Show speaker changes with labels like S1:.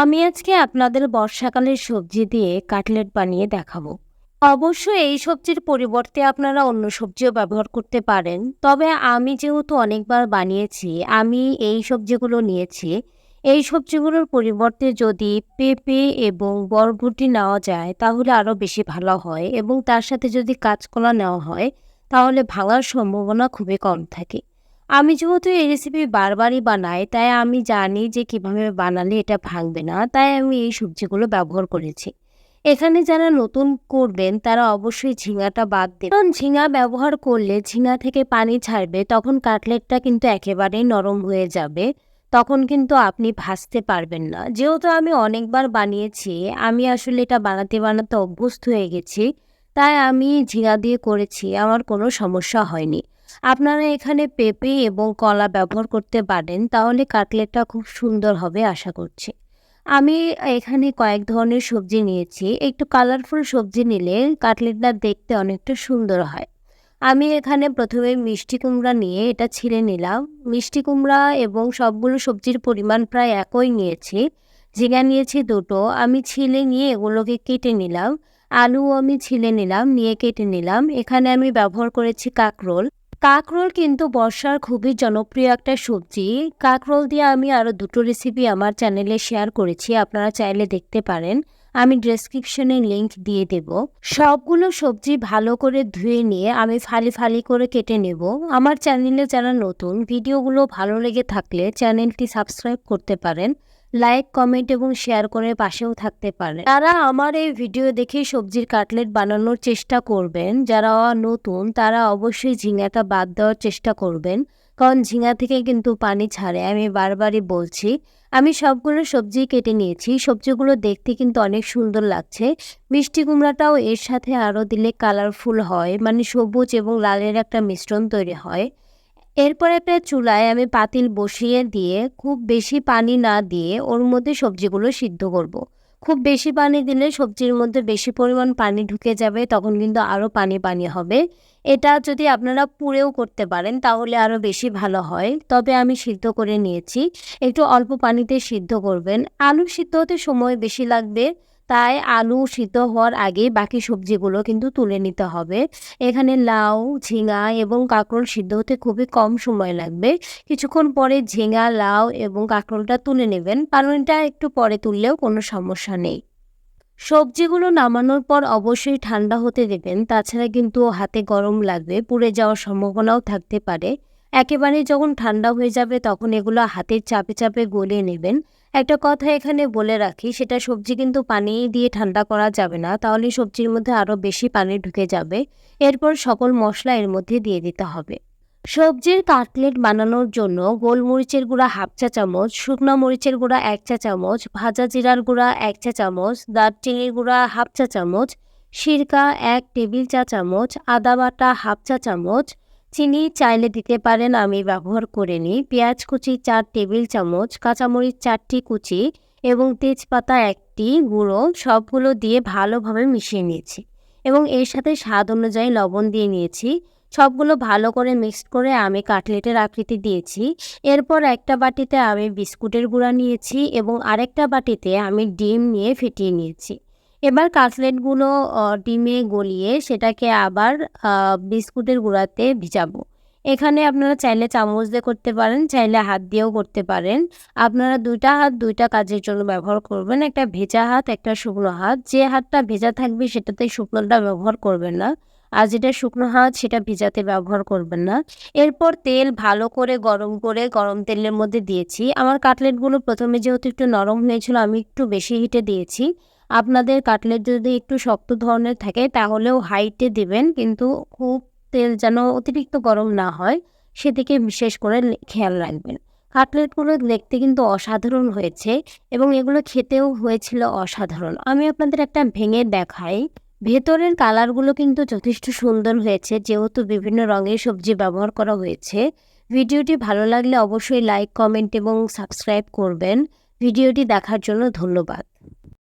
S1: আমি আজকে আপনাদের বর্ষাকালের সবজি দিয়ে কাটলেট বানিয়ে দেখাবো। অবশ্যই এই সবজির পরিবর্তে আপনারা অন্য সবজিও ব্যবহার করতে পারেন। তবে আমি যেহেতু অনেকবার বানিয়েছি, আমি এই সবজিগুলো নিয়েছি। এই সবজিগুলোর পরিবর্তে যদি পেঁপে এবং বরবটি নেওয়া যায়, তাহলে আরও বেশি ভালো হয় এবং তার সাথে যদি কাঁচকলা নেওয়া হয়, তাহলে ভাঙার সম্ভাবনা খুবই কম থাকে। আমি যেহেতু এই রেসিপি বারবারই বানাই, তাই আমি জানি যে কীভাবে বানালে এটা ভাঙবে না, তাই আমি এই সবজিগুলো ব্যবহার করেছি। এখানে যারা নতুন করবেন, তারা অবশ্যই ঝিঙাটা বাদ দেবেন কারণ ঝিঙা ব্যবহার করলে ঝিঙা থেকে পানি ছাড়বে, তখন কাটলেটটা কিন্তু একেবারেই নরম হয়ে যাবে, তখন কিন্তু আপনি ভাজতে পারবেন না। যেহেতু আমি অনেকবার বানিয়েছি, আমি আসলে এটা বানাতে বানাতে অভ্যস্ত হয়ে গেছি, তাই আমি ঝিঙা দিয়ে করেছি, আমার কোনো সমস্যা হয়নি। আপনারা এখানে পেঁপে এবং কলা ব্যবহার করতে পারেন, তাহলে কাটলেটটা খুব সুন্দর হবে আশা করছি। আমি এখানে কয়েক ধরনের সবজি নিয়েছি, একটু কালারফুল সবজি নিলে কাটলেটটা দেখতে অনেকটা সুন্দর হয়। আমি এখানে প্রথমে মিষ্টি কুমড়া নিয়ে এটা ছিলে নিলাম। মিষ্টি কুমড়া এবং সবগুলো সবজির পরিমাণ প্রায় একই নিয়েছি, ঝিঙা নিয়েছি দুটো, আমি ছিলে নিয়ে এগুলোকে কেটে নিলাম, আলুও আমি ছিলে নিলাম, নিয়ে কেটে নিলাম। এখানে আমি ব্যবহার করেছি কাকরোল। কাকরোল কিন্তু বর্ষার খুবই জনপ্রিয় একটা সবজি। কাকরোল দিয়ে আমি আরও দুটো রেসিপি আমার চ্যানেলে শেয়ার করেছি, আপনারা চাইলে দেখতে পারেন। আমি ডেসক্রিপশনে লিংক দিয়ে দেব। সবগুলো সবজি ভালো করে ধুয়ে নিয়ে আমি ফালি ফালি করে কেটে নেব। আমার চ্যানেলে যারা নতুন ভিডিওগুলো ভালো লেগে থাকলে চ্যানেলটি সাবস্ক্রাইব করতে পারেন। লাইক কমেন্ট এবং শেয়ার করে পাশেও থাকতে পারেন তারা আমার এই ভিডিও দেখে সবজির কাটলেট বানানোর চেষ্টা করবেন, যারা নতুন, তারা অবশ্যই ঝিঙাটা বাদ দেওয়ার চেষ্টা করবেন, কারণ ঝিঙা থেকে কিন্তু পানি ছাড়ে। আমি বারবারই বলছি, আমি সবগুলো সবজি কেটে নিয়েছি। সবজিগুলো দেখতে কিন্তু অনেক সুন্দর লাগছে। মিষ্টি কুমড়াটাও এর সাথে আরও দিলে কালারফুল হয় মানে সবুজ এবং লালের একটা মিশ্রণ তৈরি হয়। এরপর একটা চুলায় আমি পাতিল বসিয়ে দিয়ে খুব বেশি পানি না দিয়ে ওর মধ্যে সবজিগুলো সিদ্ধ করব। খুব বেশি পানি দিলে সবজির মধ্যে বেশি পরিমাণ পানি ঢুকে যাবে, তখন কিন্তু আরও পানি পানি হবে। এটা যদি আপনারা পুড়েও করতে পারেন, তাহলে আরও বেশি ভালো হয়। তবে আমি সিদ্ধ করে নিয়েছি। একটু অল্প পানিতে সিদ্ধ করবেন। আলু সিদ্ধ হতে সময় বেশি লাগবে। তাই আলু সিদ্ধ হওয়ার আগে বাকি সবজিগুলো কিন্তু তুলে নিতে হবে। এখানে লাউ, ঝিঙা এবং কাঁকরোল সিদ্ধ হতে খুবই কম সময় লাগবে। কিছুক্ষণ পরে ঝিঙা, লাউ এবং কাঁকরোলটা তুলে নেবেন। কারণ এটা একটু পরে তুললেও কোনো সমস্যা নেই। সবজিগুলো নামানোর পর অবশ্যই ঠান্ডা হতে দেবেন। তাছাড়া কিন্তু হাতে গরম লাগবে। পুড়ে যাওয়ার সম্ভাবনাও থাকতে পারে। একেবারে যখন ঠান্ডা হয়ে যাবে তখন এগুলো হাতের চাপে চাপে গলিয়ে নেবেন। একটা কথা এখানে বলে রাখি, সেটা সবজি কিন্তু পানি দিয়ে ঠান্ডা করা যাবে না, তাহলে সবজির মধ্যে আরও বেশি পানি ঢুকে যাবে। এরপর সকল মশলা এর মধ্যে দিয়ে দিতে হবে। সবজির কাটলেট বানানোর জন্য গোলমরিচের গুঁড়া হাফ চা চামচ, শুকনো মরিচের গুঁড়া এক চা চামচ, ভাজা জিরার গুঁড়া এক চা চামচ, দারচিনির গুঁড়া হাফ চা চামচ, সিরকা এক টেবিল চা চামচ, আদা বাটা হাফ চা চামচ চিনি চাইলে দিতে পারেন, আমি ব্যবহার করে নিই। পেঁয়াজ কুচি চার টেবিল চামচ, কাঁচামরিচ চারটি কুচি এবং তেজপাতা একটি গুঁড়ো, সবগুলো দিয়ে ভালোভাবে মিশিয়ে নিয়েছি এবং এর সাথে স্বাদ অনুযায়ী লবণ দিয়ে নিয়েছি। সবগুলো ভালো করে মিক্সড করে আমি কাটলেটের আকৃতি দিয়েছি। এরপর একটা বাটিতে আমি বিস্কুটের গুঁড়া নিয়েছি এবং আরেকটা বাটিতে আমি ডিম নিয়ে ফেটিয়ে নিয়েছি। এবার কাটলেটগুলো ডিমে গলিয়ে সেটাকে আবার বিস্কুটের গুঁড়াতে ভিজাবো। এখানে আপনারা চাইলে চামচ দিয়ে করতে পারেন, চাইলে হাত দিয়েও করতে পারেন। আপনারা দুইটা হাত দুইটা কাজের জন্য ব্যবহার করবেন। একটা ভেজা হাত, একটা শুকনো হাত। যে হাতটা ভেজা থাকবে সেটাতে শুকনোটা ব্যবহার করবেন না। আর যেটা শুকনো হাত, সেটা ভিজাতে ব্যবহার করবেন না। এরপর তেল ভালো করে গরম করে, গরম তেলের মধ্যে দিয়েছি। আমার কাটলেটগুলো প্রথমে যেহেতু একটু নরম হয়েছিল, আমি একটু বেশি হিটে দিয়েছি। আপনাদের কাটলেট যদি একটু শক্ত ধরনের থাকে, তাহলেও হাইটে দিবেন, কিন্তু খুব তেল যেন অতিরিক্ত গরম না হয়, সেদিকে বিশেষ করে খেয়াল রাখবেন। কাটলেটগুলো দেখতে কিন্তু অসাধারণ হয়েছে এবং এগুলো খেতেও হয়েছিল অসাধারণ। আমি আপনাদের একটা ভেঙে দেখাই। ভেতরের কালারগুলো কিন্তু যথেষ্ট সুন্দর হয়েছে, যেহেতু বিভিন্ন রঙের সবজি ব্যবহার করা হয়েছে। ভিডিওটি ভালো লাগলে অবশ্যই লাইক, কমেন্ট এবং সাবস্ক্রাইব করবেন। ভিডিওটি দেখার জন্য ধন্যবাদ।